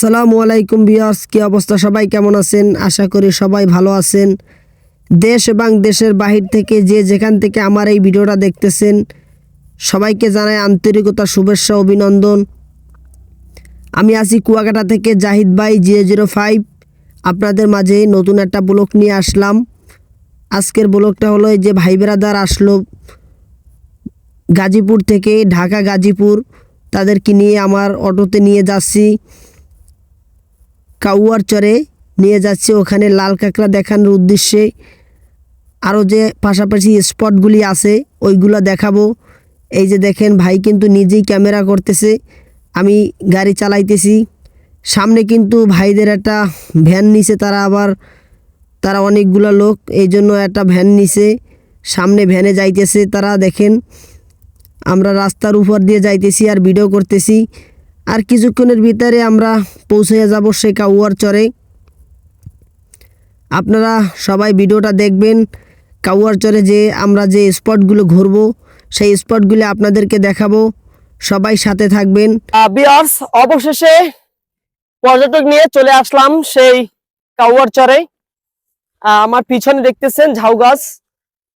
আসসালামু আলাইকুম বিয়ার্স কি অবস্থা? সবাই কেমন আছেন? আশা করি সবাই ভালো আছেন। দেশ এবং দেশের বাহির থেকে যে যেখান থেকে আমার এই ভিডিওটা দেখতেছেন, সবাইকে জানাই আন্তরিকতা, শুভেচ্ছা, অভিনন্দন। আমি আছি কুয়াকাটা থেকে জাহিদ ভাই, জিরো জিরো ফাইভ। আপনাদের মাঝে নতুন একটা ব্লগ নিয়ে আসলাম। আজকের ব্লগটা হলো যে ভাই বেরাদার আসলো গাজীপুর থেকে, ঢাকা গাজীপুর। তাদেরকে নিয়ে আমার অটোতে নিয়ে যাচ্ছি। কাউয়ার চরে নিয়ে যাচ্ছি। ওখানে লাল কাঁকড়া দেখানোর উদ্দেশ্যে আরও যে পাশাপাশি স্পটগুলি আছে, ওইগুলো দেখাবো। এই যে দেখেন, ভাই কিন্তু নিজেই ক্যামেরা করতেছে। আমি গাড়ি চালাইতেছি। সামনে কিন্তু ভাইদের একটা ভ্যান নিছে, তারা আবার, তারা অনেকগুলো লোক, এই জন্য একটা ভ্যান নিছে। সামনে ভ্যানে যাইতেছে তারা, দেখেন। আমরা রাস্তার উপর দিয়ে যাইতেছি আর ভিডিও করতেছি। আর কিছুক্ষণের ভিতরে আমরা পৌঁছে যাব সে কাউয়ার চরে। আপনারা সবাই ভিডিওটা দেখবেন। কাউয়ার চরে যে আমরা যে স্পটগুলো ঘুরবো, সেই স্পটগুলো আপনাদেরকে দেখাবো। সবাই সাথে থাকবেন। বিয়ার্স অবশেষে পর্যটক নিয়ে চলে আসলাম সেই কাউয়ার চরে। আমার পিছনে দেখতেছেন ঝাউ গাছ।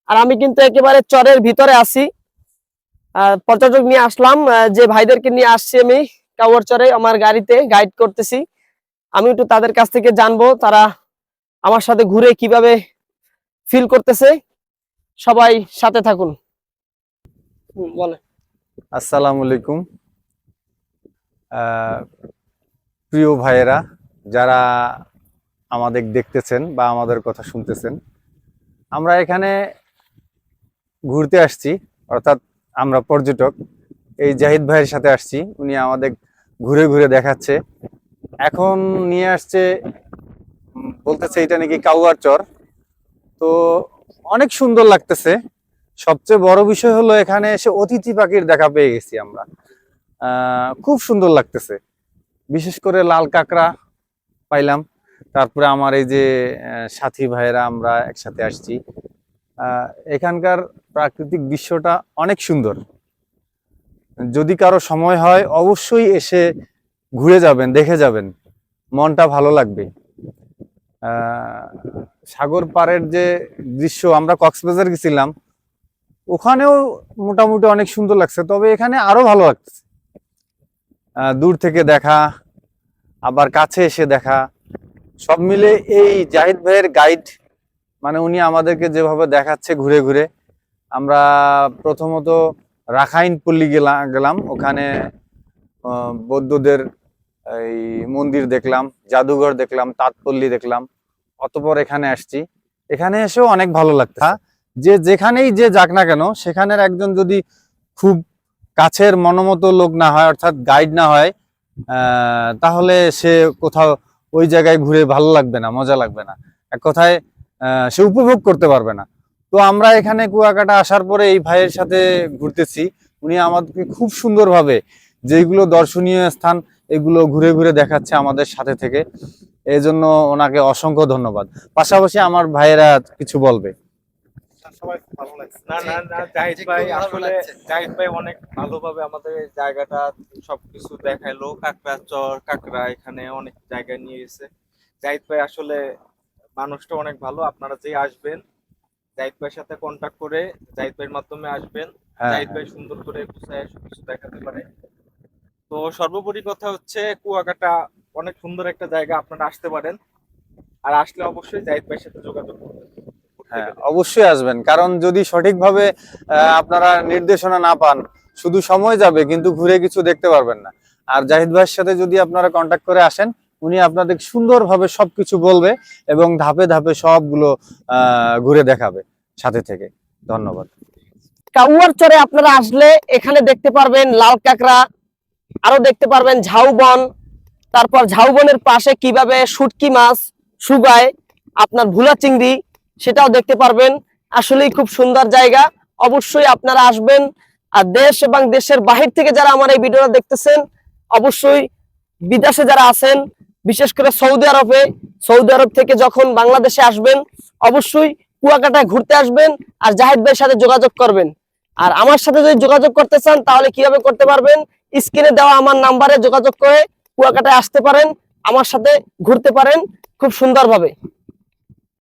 আর আমি কিন্তু একেবারে চরের ভিতরে আছি। পর্যটক নিয়ে আসলাম। যে ভাইদেরকে নিয়ে আসছি আমি কাউয়ার চরে আমার গাড়িতে গাইড করতেছি। আমি একটু তাদের কাছ থেকে জানব তারা আমার সাথে ঘুরে কীভাবে ফিল করতেছে। সবাই সাথে থাকুন। বলে আসসালামু আলাইকুম। প্রিয় ভাইয়েরা, যারা আমাদের দেখতেছেন বা আমাদের কথা শুনতেছেন, আমরা এখানে ঘুরতে আসছি, অর্থাৎ আমরা পর্যটক। এই জাহিদ ভাইয়ের সাথে আসছি, উনি আমাদের ঘুরে ঘুরে দেখাচ্ছে। এখন নিয়ে আসছে, বলতেছে এটা নাকি কাউয়ার চর। তো অনেক সুন্দর লাগতেছে। সবচেয়ে বড় বিষয় হলো এখানে এসে অতিথি পাখির দেখা পেয়ে গেছি আমরা। খুব সুন্দর লাগতেছে। বিশেষ করে লাল কাঁকড়া পাইলাম। তারপরে আমার এই যে সাথী ভাইয়েরা আমরা একসাথে আসছি। এখানকার প্রাকৃতিক দৃশ্যটা অনেক সুন্দর। যদি কারও সময় হয়, অবশ্যই এসে ঘুরে যাবেন, দেখে যাবেন। মনটা ভালো লাগবে। সাগর পাড়ের যে দৃশ্য, আমরা কক্সবাজার গেছিলাম। ওখানেও মোটামুটি অনেক সুন্দর লাগছে, তবে এখানে আরও ভালো লাগছে। দূর থেকে দেখা, আবার কাছে এসে দেখা। সব মিলে এই জাহিদ ভাইয়ের গাইড মানে উনি আমাদেরকে যেভাবে দেখাচ্ছে ঘুরে ঘুরে, আমরা প্রথমত রাখাইন পল্লী গেলাম গেলাম। ওখানে বৌদ্ধদের এই মন্দির দেখলাম, জাদুঘর দেখলাম, তাঁতপল্লী দেখলাম, অতপর এখানে আসছি। এখানে এসেও অনেক ভালো লাগছে যে যেখানেই যে যাক না কেন, সেখানের একজন যদি খুব কাছের মনোমতো লোক না হয়, অর্থাৎ গাইড না হয় তাহলে সে কোথাও ওই জায়গায় ঘুরে ভালো লাগবে না, মজা লাগবে না। এক কথায় সে উপভোগ করতে পারবে না। তো আমরা এখানে কুয়াকাটা আসার পরে এই ভাইয়ের সাথে ঘুরতেছি। উনি আমাদেরকে খুব সুন্দরভাবে যেগুলো দর্শনীয় স্থান এগুলো ঘুরে ঘুরে দেখাচ্ছে আমাদের সাথে থেকে। এই জন্য ওনাকে অসংখ্য ধন্যবাদ। পাশাপাশি আমার ভাইয়েরা কিছু বলবে। না না না জাহিদ ভাই আসলে জাহিদ ভাই অনেক ভালোভাবে আমাদের জায়গাটা সবকিছু দেখাইলো কাকড়া চর কাকড়া এখানে অনেক জায়গায় নিয়ে গেছে। জাহিদ ভাই আসলে মানুষটা অনেক ভালো। আপনারা যে আসবেন জাহিদ ভাইয়ের সাথে কন্টাক্ট করে জাহিদ ভাইয়ের মাধ্যমে আসবেন। হ্যাঁ। জাহিদ ভাই সুন্দর করে গুছায় সবকিছু দেখাতে পারে। তো সর্বোপরি কথা হচ্ছে কুয়াকাটা অনেক সুন্দর একটা জায়গা আপনারা আসতে পারেন। আর আসলে অবশ্যই জাহিদ ভাইয়ের সাথে যোগাযোগ করবেন। হ্যাঁ অবশ্যই আসবেন। কারণ যদি সঠিকভাবে আপনারা নির্দেশনা না পান শুধু সময় যাবে কিন্তু ঘুরে কিছু দেখতে পারবেন না। আর জাহিদ ভাইয়ের সাথে যদি আপনারা কন্ট্যাক্ট করে আসেন উনি আপনাদের সুন্দরভাবে সবকিছু বলবে এবং ধাপে ধাপে সবগুলো ঘুরে দেখাবে সাথে থেকে। ধন্যবাদ। কাউয়ার চরে আপনারা আসলে এখানে দেখতে পারবেন লাল কাঁকড়া, আরও দেখতে পারবেন ঝাউবন তারপর ঝাউবনের পাশে কীভাবে শুটকি মাছ সুগায় আপনার ভুলা চিংড়ি, সেটাও দেখতে পারবেন। আসলেই খুব সুন্দর জায়গা। অবশ্যই আপনারা আসবেন। আর দেশ এবং দেশের বাহির থেকে যারা আমার এই ভিডিওটা দেখতেছেন, অবশ্যই বিদেশে যারা আছেন বিশেষ করে সৌদি আরবে, সৌদি আরব থেকে যখন বাংলাদেশে আসবেন, অবশ্যই কুয়াকাটায় ঘুরতে আসবেন আর জাহিদ ভাইয়ের সাথে যোগাযোগ করবেন। আর আমার সাথে যদি যোগাযোগ করতে চান, তাহলে কীভাবে করতে পারবেন? স্ক্রিনে দেওয়া আমার নাম্বারে যোগাযোগ করে কুয়াকাটায় আসতে পারেন, আমার সাথে ঘুরতে পারেন খুব সুন্দরভাবে।